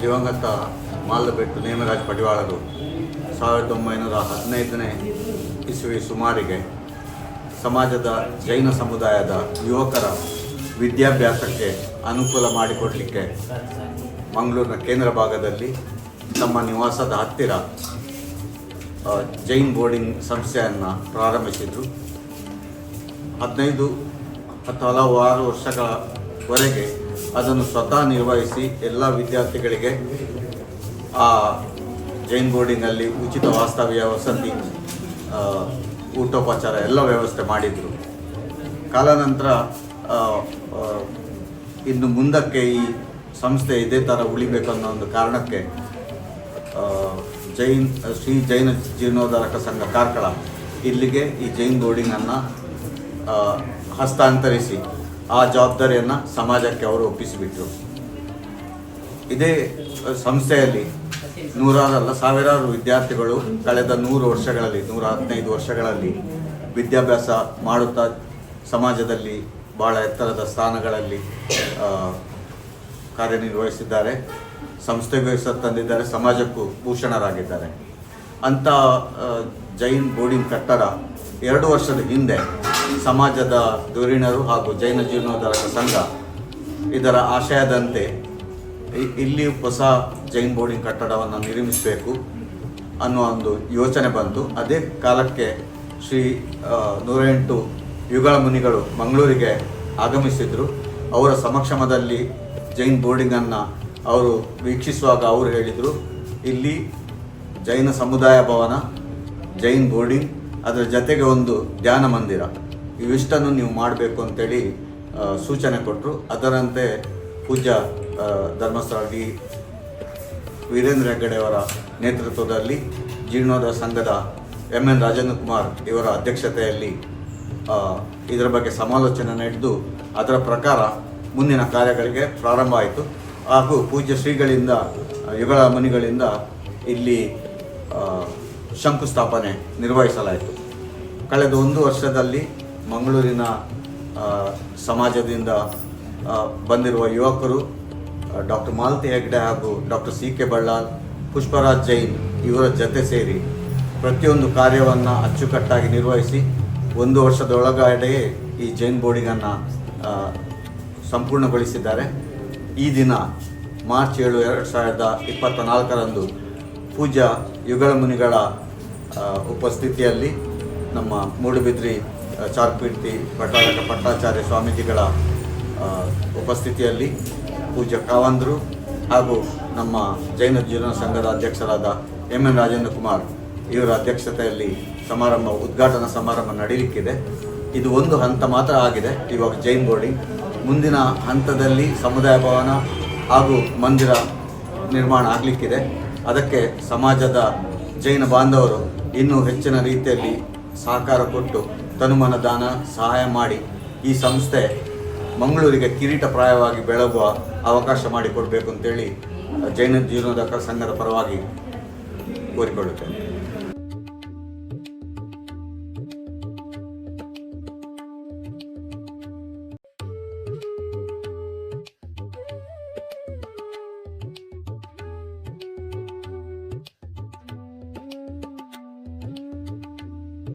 ದಿವಂಗತ ಮಾಲ್ದಬೆಟ್ಟು ನೇಮರಾಜ್ ಪಡಿವಾಳರು ಸಾವಿರದ ಒಂಬೈನೂರ ಹದಿನೈದನೇ ಇಸುವಿ ಸುಮಾರಿಗೆ ಸಮಾಜದ ಜೈನ ಸಮುದಾಯದ ಯುವಕರ ವಿದ್ಯಾಭ್ಯಾಸಕ್ಕೆ ಅನುಕೂಲ ಮಾಡಿಕೊಡಲಿಕ್ಕೆ ಮಂಗಳೂರಿನ ಕೇಂದ್ರ ಭಾಗದಲ್ಲಿ ತಮ್ಮ ನಿವಾಸದ ಹತ್ತಿರ ಜೈನ್ ಬೋರ್ಡಿಂಗ್ ಸಂಸ್ಥೆಯನ್ನು ಪ್ರಾರಂಭಿಸಿದರು. ಹದಿನೈದು ಹತ್ತು ಹಲವಾರು ವರ್ಷಗಳವರೆಗೆ ಅದನ್ನು ಸ್ವತಃ ನಿರ್ವಹಿಸಿ ಎಲ್ಲ ವಿದ್ಯಾರ್ಥಿಗಳಿಗೆ ಆ ಜೈನ್ ಬೋರ್ಡಿನಲ್ಲಿ ಉಚಿತ ವಾಸ್ತವ್ಯ, ವಸತಿ ಊಟೋಪಚಾರ ಎಲ್ಲ ವ್ಯವಸ್ಥೆ ಮಾಡಿದರು. ಕಾಲಾನಂತರ ಇನ್ನು ಮುಂದಕ್ಕೆ ಈ ಸಂಸ್ಥೆ ಇದೇ ಥರ ಉಳಿಬೇಕು ಅನ್ನೋ ಒಂದು ಕಾರಣಕ್ಕೆ ಜೈನ್, ಶ್ರೀ ಜೈನ ಜೀರ್ಣೋದ್ಧಾರಕ ಸಂಘ ಕಾರ್ಕಳ ಇಲ್ಲಿಗೆ ಈ ಜೈನ್ ಬೋರ್ಡಿಂಗನ್ನು ಹಸ್ತಾಂತರಿಸಿ. ಆ ಜವಾಬ್ದಾರಿಯನ್ನು ಸಮಾಜಕ್ಕೆ ಅವರು ಒಪ್ಪಿಸಿಬಿಟ್ರು. ಇದೇ ಸಂಸ್ಥೆಯಲ್ಲಿ ನೂರಾರಲ್ಲ, ಸಾವಿರಾರು ವಿದ್ಯಾರ್ಥಿಗಳು ಕಳೆದ ನೂರು ವರ್ಷಗಳಲ್ಲಿ, ನೂರ ಹದಿನೈದು ವರ್ಷಗಳಲ್ಲಿ ವಿದ್ಯಾಭ್ಯಾಸ ಮಾಡುತ್ತಾ ಸಮಾಜದಲ್ಲಿ ಭಾಳ ಎತ್ತರದ ಸ್ಥಾನಗಳಲ್ಲಿ ಕಾರ್ಯನಿರ್ವಹಿಸಿದ್ದಾರೆ. ಸಂಸ್ಥೆಗೂ ತಂದಿದ್ದಾರೆ, ಸಮಾಜಕ್ಕೂ ಭೂಷಣರಾಗಿದ್ದಾರೆ. ಅಂಥ ಜೈನ್ ಬೋರ್ಡಿಂಗ್ ಕಟ್ಟಡ ಎರಡು ವರ್ಷದ ಹಿಂದೆ ಸಮಾಜದ ಧುರೀಣರು ಹಾಗೂ ಜೈನ ಜೀರ್ಣೋದ್ಧಾರಕ ಸಂಘ ಇದರ ಆಶಯದಂತೆ ಇಲ್ಲಿ ಹೊಸ ಜೈನ್ ಬೋರ್ಡಿಂಗ್ ಕಟ್ಟಡವನ್ನು ನಿರ್ಮಿಸಬೇಕು ಅನ್ನೋ ಒಂದು ಯೋಚನೆ ಬಂತು. ಅದೇ ಕಾಲಕ್ಕೆ ಶ್ರೀ ನೂರೆಂಟು ಯುಗಳ ಮುನಿಗಳು ಮಂಗಳೂರಿಗೆ ಆಗಮಿಸಿದರು. ಅವರ ಸಮಕ್ಷಮದಲ್ಲಿ ಜೈನ್ ಬೋರ್ಡಿಂಗನ್ನು ಅವರು ವೀಕ್ಷಿಸುವಾಗ ಅವರು ಹೇಳಿದರು, ಇಲ್ಲಿ ಜೈನ ಸಮುದಾಯ ಭವನ, ಜೈನ್ ಬೋರ್ಡಿಂಗ್ ಅದರ ಜೊತೆಗೆ ಒಂದು ಧ್ಯಾನ ಮಂದಿರ. ಇವಿಷ್ಟನ್ನು ನೀವು ಮಾಡಬೇಕು ಅಂತೇಳಿ ಸೂಚನೆ ಕೊಟ್ಟರು ಅದರಂತೆ ಪೂಜ್ಯ ಧರ್ಮಸ್ಥಳ ಡಿ ವೀರೇಂದ್ರ ಹೆಗ್ಗಡೆಯವರ ನೇತೃತ್ವದಲ್ಲಿ ಜೀರ್ಣೋದ ಸಂಘದ ಎಂ ಎನ್ ರಾಜೇಂದ್ರ ಕುಮಾರ್ ಇವರ ಅಧ್ಯಕ್ಷತೆಯಲ್ಲಿ ಇದರ ಬಗ್ಗೆ ಸಮಾಲೋಚನೆ ನಡೆದು, ಅದರ ಪ್ರಕಾರ ಮುಂದಿನ ಕಾರ್ಯಗಳಿಗೆ ಪ್ರಾರಂಭ ಆಯಿತು. ಹಾಗೂ ಪೂಜ್ಯ ಶ್ರೀಗಳಿಂದ ಯುಗಳ ಮುನಿಗಳಿಂದ ಇಲ್ಲಿ ಶಂಕುಸ್ಥಾಪನೆ ನಿರ್ವಹಿಸಲಾಯಿತು. ಕಳೆದ ಒಂದು ವರ್ಷದಲ್ಲಿ ಮಂಗಳೂರಿನ ಸಮಾಜದಿಂದ ಬಂದಿರುವ ಯುವಕರು ಡಾಕ್ಟರ್ ಮಾಲತಿ ಹೆಗ್ಡೆ ಹಾಗೂ doctor C K Ballal, Pushparaj Jain ಇವರ ಜತೆ ಸೇರಿ ಪ್ರತಿಯೊಂದು ಕಾರ್ಯವನ್ನು ಅಚ್ಚುಕಟ್ಟಾಗಿ ನಿರ್ವಹಿಸಿ ಒಂದು ವರ್ಷದೊಳಗಡೆಯೇ ಈ ಜೈನ್ ಬೋರ್ಡಿಂಗನ್ನು ಸಂಪೂರ್ಣಗೊಳಿಸಿದ್ದಾರೆ. ಈ ದಿನ ಮಾರ್ಚ್ ಏಳು, ಎರಡು ಸಾವಿರದ ಇಪ್ಪತ್ತ ನಾಲ್ಕರಂದು ಪೂಜ್ಯ ಯುಗಳ ಮುನಿಗಳ ಉಪಸ್ಥಿತಿಯಲ್ಲಿ ನಮ್ಮ ಮೂಡುಬಿದ್ರಿ ಚಾರ್ಪೀರ್ತಿ ಭಟ್ಟಾರಕ ಪಟ್ಟಾಚಾರ್ಯ ಸ್ವಾಮೀಜಿಗಳ ಉಪಸ್ಥಿತಿಯಲ್ಲಿ ಪೂಜ್ಯ ಕಾವಂದರು ಹಾಗೂ ನಮ್ಮ ಜೈನ ಜೀವನ ಸಂಘದ ಅಧ್ಯಕ್ಷರಾದ ಎಂ ಎನ್ ರಾಜೇಂದ್ರ ಕುಮಾರ್ ಇವರ ಅಧ್ಯಕ್ಷತೆಯಲ್ಲಿ ಸಮಾರಂಭ, ಉದ್ಘಾಟನಾ ಸಮಾರಂಭ ನಡೀಲಿಕ್ಕಿದೆ. ಇದು ಒಂದು ಹಂತ ಮಾತ್ರ ಆಗಿದೆ. ಇವಾಗ ಜೈನ್ ಬೋರ್ಡಿಂಗ್. ಮುಂದಿನ ಹಂತದಲ್ಲಿ ಸಮುದಾಯ ಭವನ ಹಾಗೂ ಮಂದಿರ ನಿರ್ಮಾಣ ಆಗಲಿಕ್ಕಿದೆ. ಅದಕ್ಕೆ ಸಮಾಜದ ಜೈನ ಬಾಂಧವರು ಇನ್ನೂ ಹೆಚ್ಚಿನ ರೀತಿಯಲ್ಲಿ ಸಹಕಾರ ಕೊಟ್ಟು ತನುಮನ ದಾನ ಸಹಾಯ ಮಾಡಿ ಈ ಸಂಸ್ಥೆ ಮಂಗಳೂರಿಗೆ ಕಿರೀಟಪ್ರಾಯವಾಗಿ ಬೆಳಗುವ ಅವಕಾಶ ಮಾಡಿಕೊಡಬೇಕು ಅಂತೇಳಿ ಜೈನ ಜೀವನೋದಕ ಸಂಘದ ಪರವಾಗಿ ಕೋರಿಕೊಳ್ಳುತ್ತೇನೆ.